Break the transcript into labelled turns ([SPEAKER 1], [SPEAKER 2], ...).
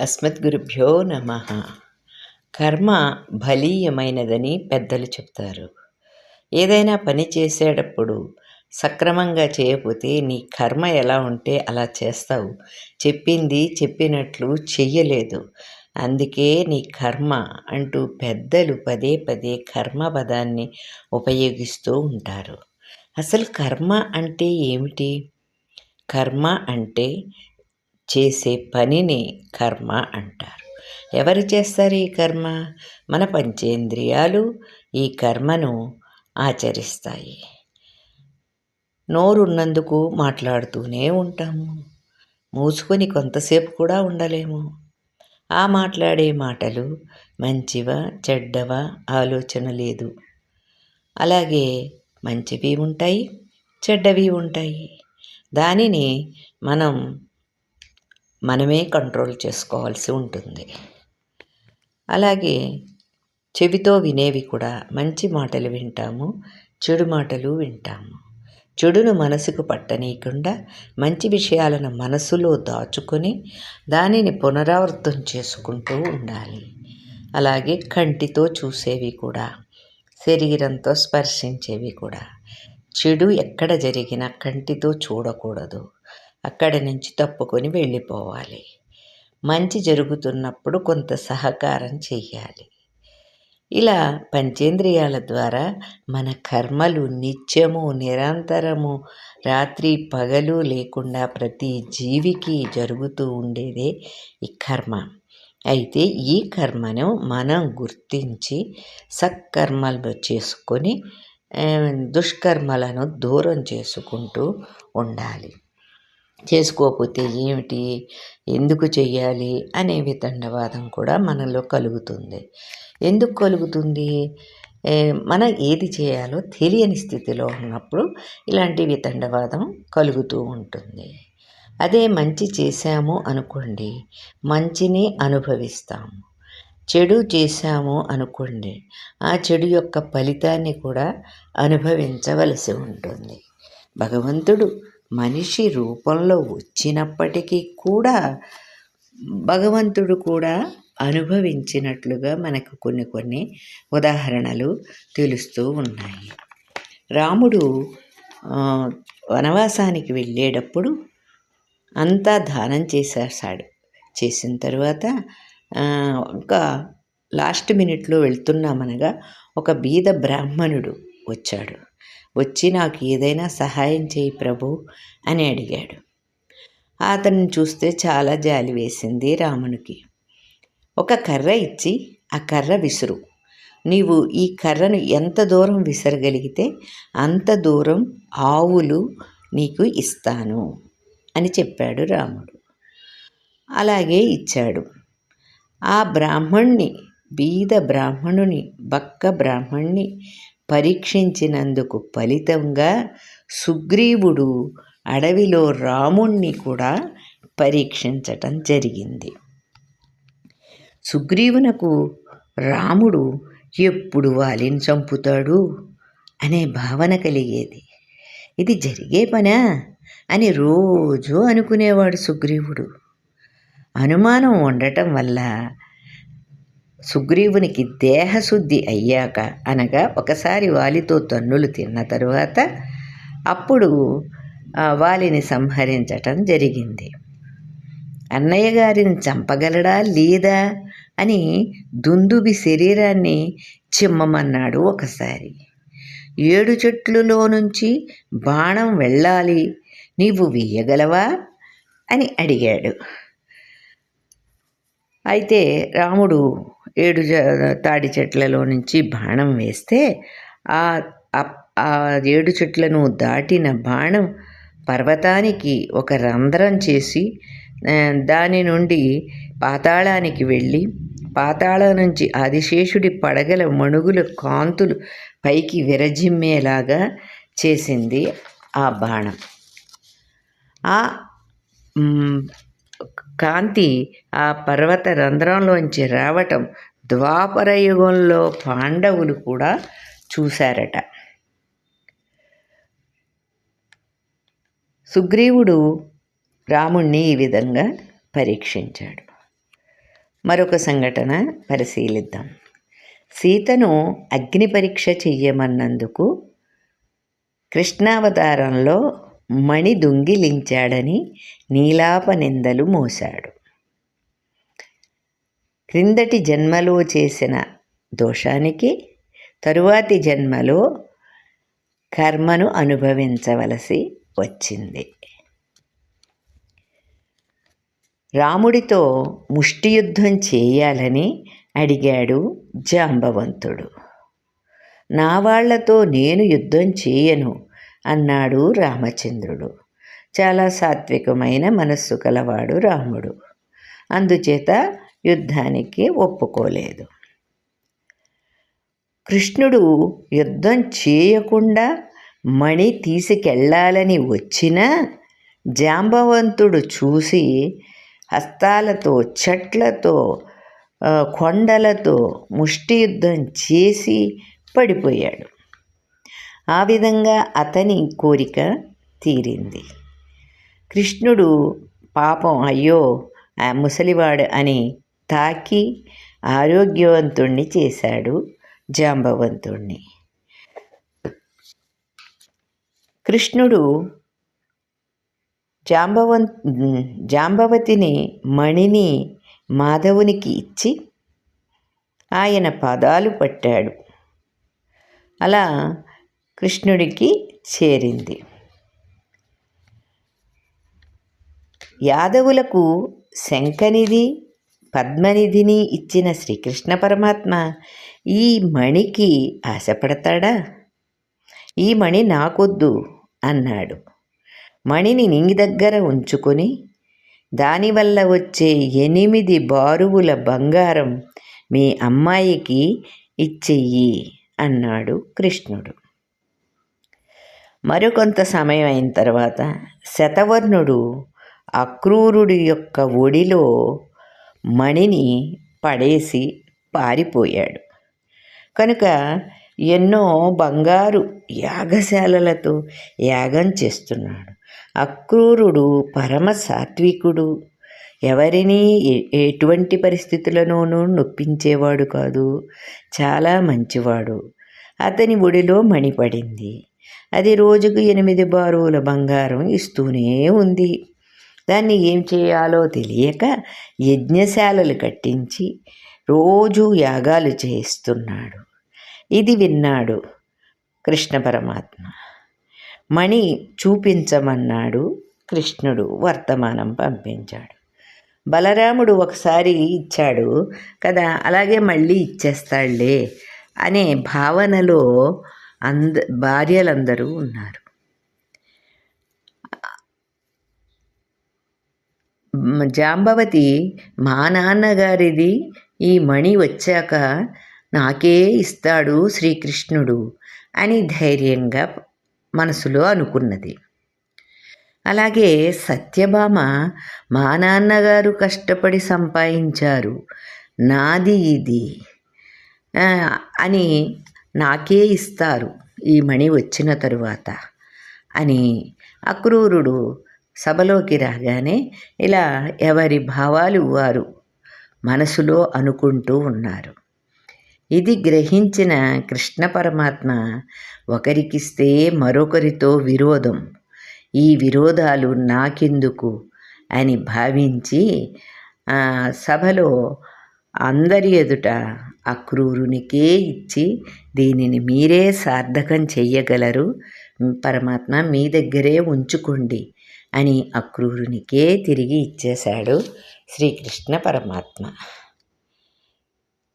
[SPEAKER 1] అస్మద్గురుభ్యో నమ. కర్మ బలీయమైనదని పెద్దలు చెప్తారు. ఏదైనా పని చేసేటప్పుడు సక్రమంగా చేయకపోతే నీ కర్మ ఎలా ఉంటే అలా చేస్తావు. చెప్పింది చెప్పినట్లు చెయ్యలేదు. అందుకే నీ కర్మ అంటూ పెద్దలు పదే పదే కర్మ పదాన్ని ఉపయోగిస్తూ ఉంటారు. అసలు కర్మ అంటే ఏమిటి? కర్మ అంటే చేసే పనిని కర్మ అంటారు. ఎవరు చేస్తారు ఈ కర్మ? మన పంచేంద్రియాలు ఈ కర్మను ఆచరిస్తాయి. నోరున్నందుకు మాట్లాడుతూనే ఉంటాము. మూసుకొని కొంతసేపు కూడా ఉండలేము. ఆ మాట్లాడే మాటలు మంచివా చెడ్డవా ఆలోచన లేదు. అలాగే మంచివి ఉంటాయి చెడ్డవి ఉంటాయి. దానిని మనం మనమే కంట్రోల్ చేసుకోవాల్సి ఉంటుంది. అలాగే చెవితో వినేవి కూడా మంచి మాటలు వింటాము చెడు మాటలు వింటాము. చెడును మనసుకు పట్టనీయకుండా మంచి విషయాలను మనసులో దాచుకొని దానిని పునరావృతం చేసుకుంటూ ఉండాలి. అలాగే కంటితో చూసేవి కూడా శరీరంతో స్పర్శించేవి కూడా. చెడు ఎక్కడ జరిగినా కంటితో చూడకూడదు. అక్కడి నుంచి తప్పుకొని వెళ్ళిపోవాలి. మంచి జరుగుతున్నప్పుడు కొంత సహకారం చెయ్యాలి. ఇలా పంచేంద్రియాల ద్వారా మన కర్మలు నిత్యము నిరంతరము రాత్రి పగలు లేకుండా ప్రతి జీవికి జరుగుతూ ఉండేదే ఈ కర్మ. అయితే ఈ కర్మను మనం గుర్తించి సత్కర్మలు చేసుకొని దుష్కర్మలను దూరం చేసుకుంటూ ఉండాలి. చేసుకోకపోతే ఏమిటి? ఎందుకు చెయ్యాలి? అనే వితండవాదం కూడా మనలో కలుగుతుంది. ఎందుకు కలుగుతుంది? మనం ఏది చేయాలో తెలియని స్థితిలో ఉన్నప్పుడు ఇలాంటి వితండవాదం కలుగుతూ ఉంటుంది. అదే మంచి చేశాము అనుకోండి మంచిని అనుభవిస్తాము చెడు చేశాము అనుకోండి ఆ చెడు యొక్క ఫలితాన్ని కూడా అనుభవించవలసి ఉంటుంది. భగవంతుడు మనిషి రూపంలో వచ్చినప్పటికీ కూడా భగవంతుడు కూడా అనుభవించినట్లుగా మనకు కొన్ని కొన్ని ఉదాహరణలు తెలుస్తూ ఉన్నాయి. రాముడు వనవాసానికి వెళ్ళేటప్పుడు అంతా దానం చేసేసాడు చేసిన తర్వాత ఇంకా లాస్ట్ మినిట్లో వెళ్తున్నామనగా ఒక బీద బ్రాహ్మణుడు వచ్చాడు. వచ్చి నాకు ఏదైనా సహాయం చేయి ప్రభు అని అడిగాడు. అతన్ని చూస్తే చాలా జాలి వేసింది రామునికి. ఒక కర్ర ఇచ్చి ఆ కర్ర విసురు. నీవు ఈ కర్రను ఎంత దూరం విసరగలిగితే అంత దూరం ఆవులు నీకు ఇస్తాను అని చెప్పాడు రాముడు. అలాగే ఇచ్చాడు. ఆ బ్రాహ్మణ్ణి బీద బ్రాహ్మణుని బక్క బ్రాహ్మణ్ణి పరీక్షించినందుకు ఫలితంగా సుగ్రీవుడు అడవిలో రాముణ్ణి కూడా పరీక్షించటం జరిగింది. సుగ్రీవునకు రాముడు ఎప్పుడు వాలిని చంపుతాడు అనే భావన కలిగేది. ఇది జరిగే పనా అని రోజు అనుకునేవాడు సుగ్రీవుడు. అనుమానం ఉండటం వల్ల సుగ్రీవునికి దేహశుద్ధి అయ్యాక అనగా ఒకసారి వాలితో తన్నులు తిన్న తరువాత అప్పుడు వాలిని సంహరించటం జరిగింది. అన్నయ్య గారిని చంపగలడా లేదా అని దుందుబి శరీరాన్ని చిమ్మమన్నాడు ఒకసారి. ఏడు చెట్లులో నుంచి బాణం వెళ్ళాలి నీవు వేయగలవా అని అడిగాడు. అయితే రాముడు ఏడు తాడి చెట్లలో నుంచి బాణం వేస్తే ఆ ఆ ఏడు చెట్లను దాటిన బాణం పర్వతానికి ఒక రంధ్రం చేసి దాని నుండి పాతాళానికి వెళ్ళి పాతాళం నుంచి ఆదిశేషుడి పడగల మణుగుల కాంతులు పైకి విరజిమ్మేలాగా చేసింది ఆ బాణం. ఆ కాంతి ఆ పర్వత రంధ్రంలోంచి రావటం ద్వాపర యుగంలో పాండవులు కూడా చూశారట. సుగ్రీవుడు రాముణ్ణి ఈ విధంగా పరీక్షించాడు. మరొక సంఘటన పరిశీలిద్దాం. సీతను అగ్ని పరీక్ష చెయ్యమన్నందుకు కృష్ణావతారంలో మణి దొంగిలించాడని నీలాప నిందలు మోశాడు. క్రిందటి జన్మలో చేసిన దోషానికి తరువాతి జన్మలో కర్మను అనుభవించవలసి వచ్చింది. రాముడితో ముష్టియుద్ధం చేయాలని అడిగాడు జాంబవంతుడు. నా వాళ్ళతో నేను యుద్ధం చేయను. అన్నాడు రామచంద్రుడు. చాలా సాత్వికమైన మనస్సు కలవాడు రాముడు. అందుచేత యుద్ధానికి ఒప్పుకోలేదు. కృష్ణుడు యుద్ధం చేయకుండా మణి తీసుకెళ్ళాలని వచ్చినా జాంబవంతుడు చూసి హస్తాలతో చెట్లతో కొండలతో ముష్టి యుద్ధం చేసి పడిపోయాడు. ఆ విధంగా అతని కోరిక తీరింది. కృష్ణుడు పాపం అయ్యో ఆ ముసలివాడు అని తాకి ఆరోగ్యవంతుణ్ణి చేశాడు జాంబవంతుణ్ణి. కృష్ణుడు జాంబవన్ జాంబవతిని మణిని మాధవునికి ఇచ్చి ఆయన పాదాలు పట్టాడు. అలా కృష్ణుడికి చేరింది. యాదవులకు శంఖనిధి పద్మనిధిని ఇచ్చిన శ్రీకృష్ణ పరమాత్మ ఈ మణికి ఆశపడతాడా? ఈ మణి నాకొద్దు అన్నాడు. మణిని నీ దగ్గర ఉంచుకొని దానివల్ల వచ్చే ఎనిమిది బారువుల బంగారం మీ అమ్మాయికి ఇచ్చెయ్యి అన్నాడు కృష్ణుడు. మరికొంత సమయం అయిన తర్వాత శతవర్ణుడు అక్రూరుడి యొక్క ఒడిలో మణిని పడేసి పారిపోయాడు. కనుక ఎన్నో బంగారు యాగశాలలతో యాగం చేస్తున్నాడు. అక్రూరుడు పరమ సాత్వికుడు. ఎవరిని ఎటువంటి పరిస్థితులలోనూ నొప్పించేవాడు కాదు. చాలా మంచివాడు. అతని ఒడిలో మణిపడింది అది రోజుకు ఎనిమిది బారువుల బంగారం ఇస్తూనే ఉంది. దాన్ని ఏం చేయాలో తెలియక యజ్ఞశాలలు కట్టించి రోజు యాగాలు చేయిస్తున్నాడు ఇది విన్నాడు కృష్ణ పరమాత్మ. మణి చూపించమన్నాడు కృష్ణుడు వర్తమానం పంపించాడు. బలరాముడు ఒకసారి ఇచ్చాడు కదా అలాగే మళ్ళీ ఇచ్చేస్తాడులే అనే భావనలో అంద భార్యలందరూ ఉన్నారు. జాంబవతి మా నాన్నగారిది ఈ మణి వచ్చాక నాకే ఇస్తాడు శ్రీకృష్ణుడు అని ధైర్యంగా మనసులో అనుకున్నది. అలాగే సత్యభామ మా నాన్నగారు కష్టపడి సంపాదించారు. నాది ఇది. అని నాకే ఇస్తారు ఈ మణి వచ్చిన తరువాత అని అక్రూరుడు సభలోకి రాగానే ఇలా ఎవరి భావాలు వారు మనసులో అనుకుంటూ ఉన్నారు. ఇది గ్రహించిన కృష్ణ పరమాత్మ ఒకరికిస్తే మరొకరితో విరోధం ఈ విరోధాలు నాకెందుకు అని భావించి సభలో అందరి ఎదుట అక్రూరునికే ఇచ్చి దీనిని మీరే సార్థకం చెయ్యగలరు. పరమాత్మ మీ దగ్గరే ఉంచుకోండి అని అక్రూరునికే తిరిగి ఇచ్చేశాడు శ్రీకృష్ణ పరమాత్మ.